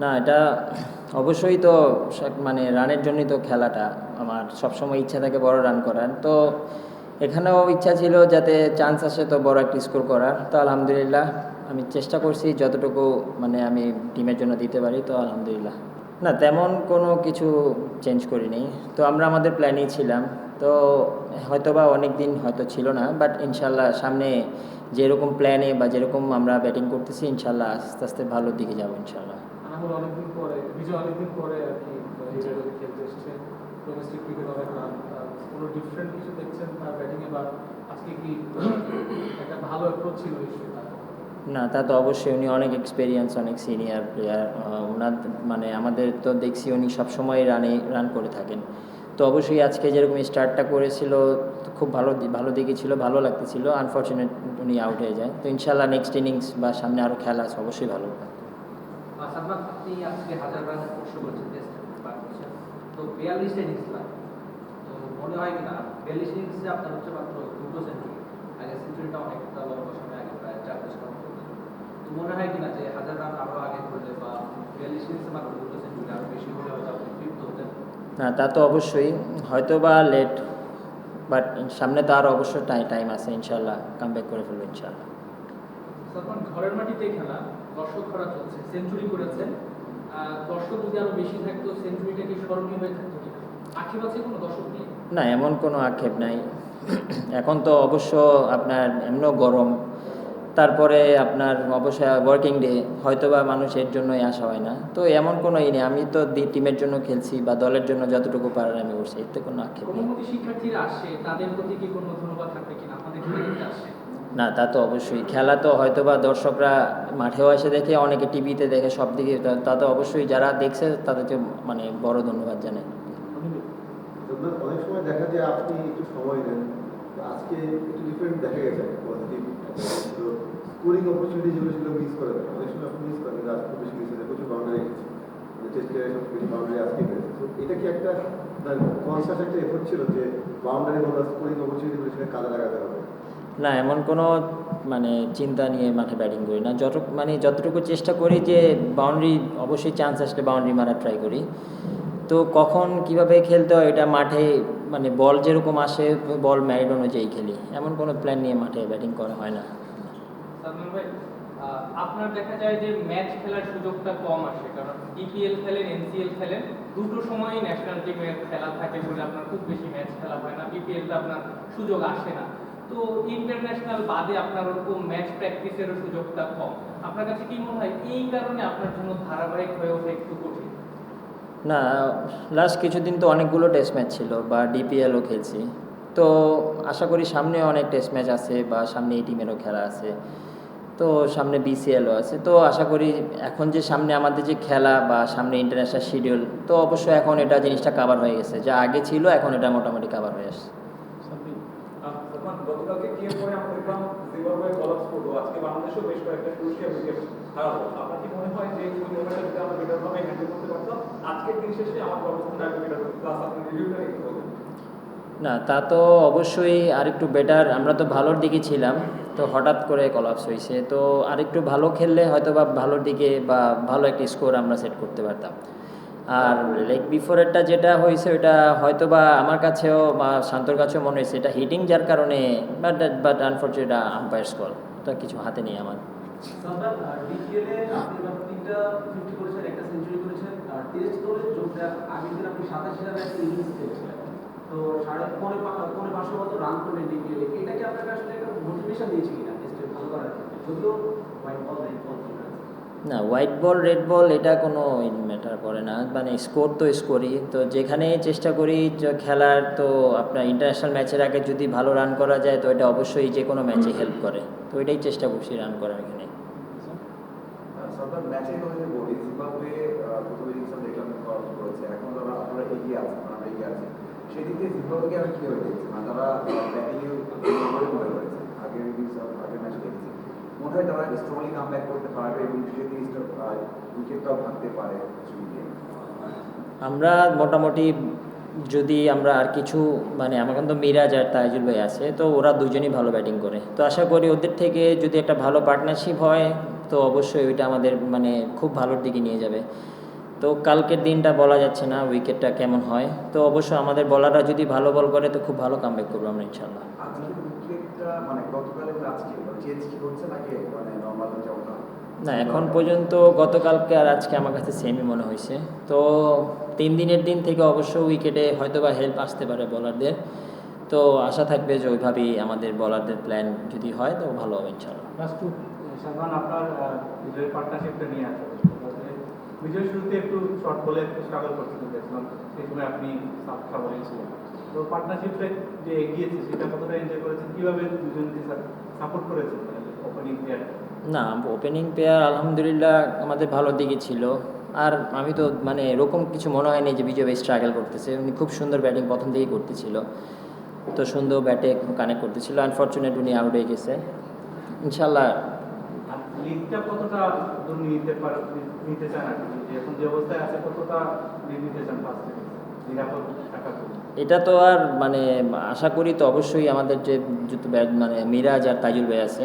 না, এটা অবশ্যই তো মানে রানের জন্যই তো খেলাটা। আমার সবসময় ইচ্ছা থাকে বড় রান করার। তো এখানেও ইচ্ছা ছিল যাতে চান্স আসে তো বড় একটা স্কোর করার। তো আলহামদুলিল্লাহ, আমি চেষ্টা করছি যতটুকু মানে আমি টিমের জন্য দিতে পারি, তো আলহামদুলিল্লাহ। না, তেমন কোনো কিছু চেঞ্জ করিনি। তো আমরা আমাদের প্ল্যানেই ছিলাম। তো হয়তো বা অনেক দিন হয়তো ছিল না বাট ইনশাল্লাহ সামনে যেরকম প্ল্যানে বা যেরকম আমরা ব্যাটিং করতেছি, ইনশাল্লাহ আস্তে আস্তে ভালোর দিকে যাব, ইনশাল্লাহ। রাহুল অনেকদিন পরে, বিজয় অনেকদিন পরে আর কি খেলতে ডোমেস্টিক ক্রিকেট অনেক রান কোনো ডিফারেন্ট কিছু দেখছেন তার ব্যাটিংয়ে বা আজকে কি একটা ভালো অ্যাপ্রোচ ছিল না, তা তো অবশ্যই, উনি অনেক এক্সপিরিয়েন্স অনেক সিনিয়র প্লেয়ার ওনার মানে আমাদের তো দেখছি উনি সবসময় রানে রান করে থাকেন। তো অবশ্যই আজকে যেরকম স্টার্টটা করেছিল, খুব ভালো ভালো দিকে ছিল, ভালো লাগতেছিল। আনফর্চুনেট উনি আউট হয়ে যায়। তো ইনশাল্লাহ নেক্সট ইনিংস বা সামনে আরও খেলা আছে, অবশ্যই ভালো সাদমান আপনি আজকে হাজার রান স্পর্শ করেছেন টেস্ট পার করেছেন তো বিয়াল্লিশটা ইনিংস লাগে তো মনে হয় কিনা বিয়াল্লিশ ইনিংসে আপনার হচ্ছে মাত্র দুটো সেঞ্চুরি আগে সেঞ্চুরিটা অনেকটা লম্বা সময় আগে প্রায় চার পাঁচ রান তো মনে হয় কিনা যে হাজার রান আরও আগে করলে বা বিয়াল্লিশ ইনিংসে মাত্র দুটো সেঞ্চুরি আরও বেশি হলে হয়তো আপনি তৃপ্ত হতেন। না তা তো অবশ্যই। হয়তো বা লেট বাট সামনে তো আরও অবশ্যই টাইম টাইম আছে ইনশাল্লাহ কাম ব্যাক করে ফেলব ইনশাল্লাহ ঘরের মাটিতে খেলা। দর্শক করা চলছে সেঞ্চুরি করেছেন দর্শক যদি আরও বেশি থাকতো সেঞ্চুরিটা কি স্মরণীয় হয়ে থাকতো আক্ষেপ আছে কোনো দর্শক নিয়ে? না এমন কোনো আক্ষেপ নাই। এখন তো অবশ্য আপনার এমনও গরম। তারপরে আপনার অবশ্যই ওয়ার্কিং ডে হয়তো বা মানুষ এর জন্যই আসা হয় না। তো এমন কোনো ই নেই। আমি তো দি- টিমের জন্য খেলছি বা দলের জন্য যতটুকু পারার আমি করছি এতে কোনো আক্ষেপ নেই। শিক্ষার্থীরা আসে তাদের প্রতি কি কোনো ধন্যবাদ থাকবে কিনা? খেলে আসে? না, তা তো অবশ্যই। খেলা তো হয়তো বা দর্শকরা মাঠেও এসে দেখে, অনেকে টিভিতে দেখে, সব দিকে তা- তা অবশ্যই যারা দেখছে তাদেরকে মানে বড় ধন্যবাদ জানাই। অনেক সময় দেখা যায় আপনি একটু সময় দেন আজকে একটু ডিফারেন্ট দেখা গেছে পজিটিভ স্কোরিং অপরচুনিটি যেগুলো সেগুলো মিস করে অনেক সময় আপনি মিস করেন আজকে বেশি মিস হয়েছে প্রচুর বাউন্ডারি টেস্ট প্লেয়ারের সব বেশি বাউন্ডারি আজকে হয়েছে তো এটা কি একটা কনসাস একটা এফোর্ট ছিল যে বাউন্ডারি বা স্কোরিং অপরচুনিটিগুলো সেটা কাজে লাগাতে হবে? না, এমন কোনো মানে চিন্তা নিয়ে মাঠে ব্যাটিং করি না। যত মানে যতটুকু চেষ্টা করি যে বাউন্ডারি অবশ্যই চান্স আসলে বাউন্ডারি মারার ট্রাই করি। তো কখন কীভাবে খেলতে হয় এটা মাঠে মানে বল যেরকম আসে বল ম্যারিড অনুযায়ী খেলি। এমন কোনো প্ল্যান নিয়ে মাঠে ব্যাটিং করা হয় না। আপনার দেখা যায় যে ম্যাচ খেলার সুযোগটা কম আসে, কারণ ডিপিএল খেলেন এনসিএল খেলেন, দুটো সময়ই ন্যাশনাল টিমের খেলা থাকে বলে আপনার খুব বেশি ম্যাচ খেলা হয় না। বিপিএলটা আপনার সুযোগ আসে না। তো ইন্টারন্যাশনাল বাদে আপনার ওরকম ম্যাচ প্র্যাকটিসেরও সুযোগটা কম। আপনার কাছে কি মনে হয় এই কারণে আপনার জন্য ধারাবাহিক হয়ে ওঠা একটু কঠিন? না লাস্ট কিছুদিন তো অনেকগুলো টেস্ট ম্যাচ ছিল, বা ডিপিএলও খেলছি। তো আশা করি সামনে অনেক টেস্ট ম্যাচ আছে, বা সামনে এই টিমেরও খেলা আছে। তো সামনে বিসিএলও আছে। তো আশা করি এখন যে সামনে আমাদের যে খেলা, বা সামনে ইন্টারন্যাশনাল শিডিউল তো অবশ্যই এখন এটা জিনিসটা কাভার হয়ে গেছে। যা আগে ছিল, এখন এটা মোটামুটি কাভার হয়ে আসছে। গতকালকে পরে আমরা দেখলাম জিম্বাবুয়ে কলাপস করল? আজকে বাংলাদেশও বেশ কয়েকটা ক্রুশিয়াল উইকেট হারালো। আপনার কি মনে হয় যে ওই যদি আমরা হ্যান্ডেল করতে পারতাম, আজকের দিন শেষে আমার অবস্থানটা একটু বেটার প্লাস আপনি রিভিউটা বলুন না, তা তো অবশ্যই আরেকটু বেটার আমরা তো ভালোর দিকে ছিলাম, তো হঠাৎ করে কলাপস হয়েছে। তো আরেকটু ভালো খেললে হয়তো বা ভালোর দিকে বা ভালো একটা স্কোর আমরা সেট করতে পারতাম। আর লেগ বিফোরেরটা যেটা হয়েছে ওটা হয়তো বা আমার কাছেও বা শান্তর কাছেও মনে হয়েছে। এটা হিটিং যার কারণে but but unfortunate umpire's call তো কিছু হাতে নেই আমার। তো সাড়ে পৌনে পা- পৌনে পাঁচশো মতো রান করলেন আপনাকে আসলে একটা মোটিভেশন দিয়েছে কিনা ভালো করার যদিও না হোয়াইট বল রেড বল এটা কোনো ম্যাটার করে না। মানে স্কোর তো স্কোরই তো যেখানে চেষ্টা করি খেলার, তো আপনার ইন্টারন্যাশনাল ম্যাচের আগে যদি ভালো রান করা যায়, তো এটা অবশ্যই যে কোনো ম্যাচে হেল্প করে। তো এটাই চেষ্টা করছি রান করার এখানে মানে মানে হয় তারা স্ট্রংলি কাম ব্যাক করতে পারবে এবং উইকেটটাও ভাঙতে পারে আমরা মোটামুটি যদি আমরা আর কিছু মানে আমার তো মিরাজ আর তাইজুল ভাই আছে তো ওরা দুজনই ভালো ব্যাটিং করে। তো আশা করি ওদের থেকে যদি একটা ভালো পার্টনারশিপ হয় তো অবশ্যই ওইটা আমাদের মানে খুব ভালোর দিকে নিয়ে যাবে। তো কালকের দিনটা বলা যাচ্ছে না উইকেটটা কেমন হয়। তো অবশ্যই আমাদের বলাররা যদি ভালো বল করে তো খুব ভালো কামব্যাক করব আমরা ইনশাল্লাহ মানে গতকালের আজকে চেঞ্জ কি হচ্ছে নাকি? মানে নর্মাল যেমন না, এখন পর্যন্ত গতকালকে আর আজকে আমার কাছে সেমই মনে হয়েছে তো তিন দিনের দিন থেকে অবশ্য উইকেটে হয়তো বা হেল্প আসতে পারে বলারদের তো আশা থাকবে যে ওইভাবেই আমাদের বলারদের প্ল্যান যদি হয়, তো ভালো হবে ইনশাল্লাহ আপনার পার্টনারশিপটা নিয়ে শুরুতে একটু শর্ট বলে স্ট্রাগল আপনি তো পার্টনারশিপটা এগিয়েছে, সেটা কতটা এনজয় করেছেন? কীভাবে সাপোর্ট করেছেন? না ওপেনিং পেয়ার আলহামদুলিল্লাহ আমাদের ভালো দিকে ছিল। আর আমি তো মানে এরকম কিছু মনে হয়নি যে বিজয় ভাই স্ট্রাগল করতেছে। উনি খুব সুন্দর ব্যাটিং প্রথম থেকেই করতেছিল। তো সুন্দর ব্যাটে কানেক্ট করতেছিল। আনফর্চুনেট উনি আউট হয়ে গেছে। ইনশাল্লাহ এটা তো আর মানে আশা করি তো অবশ্যই আমাদের যে মানে মিরাজ আর তাইজুল ভাই আছে।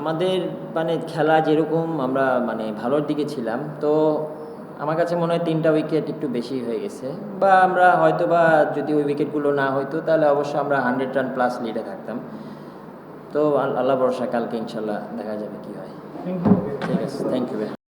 আমাদের মানে খেলা যেরকম আমরা মানে ভালোর দিকে ছিলাম তো আমার কাছে মনে হয় তিনটা উইকেট একটু বেশি হয়ে গেছে। বা আমরা হয়তো বা যদি ওই উইকেটগুলো না হইতো তাহলে অবশ্য আমরা হান্ড্রেড রান প্লাস লিডে থাকতাম। তো আল্লাহ ভরসা কালকে ইনশাল্লাহ দেখা যাবে কি হয়। থ্যাংক ইউ ঠিক আছে থ্যাংক ইউ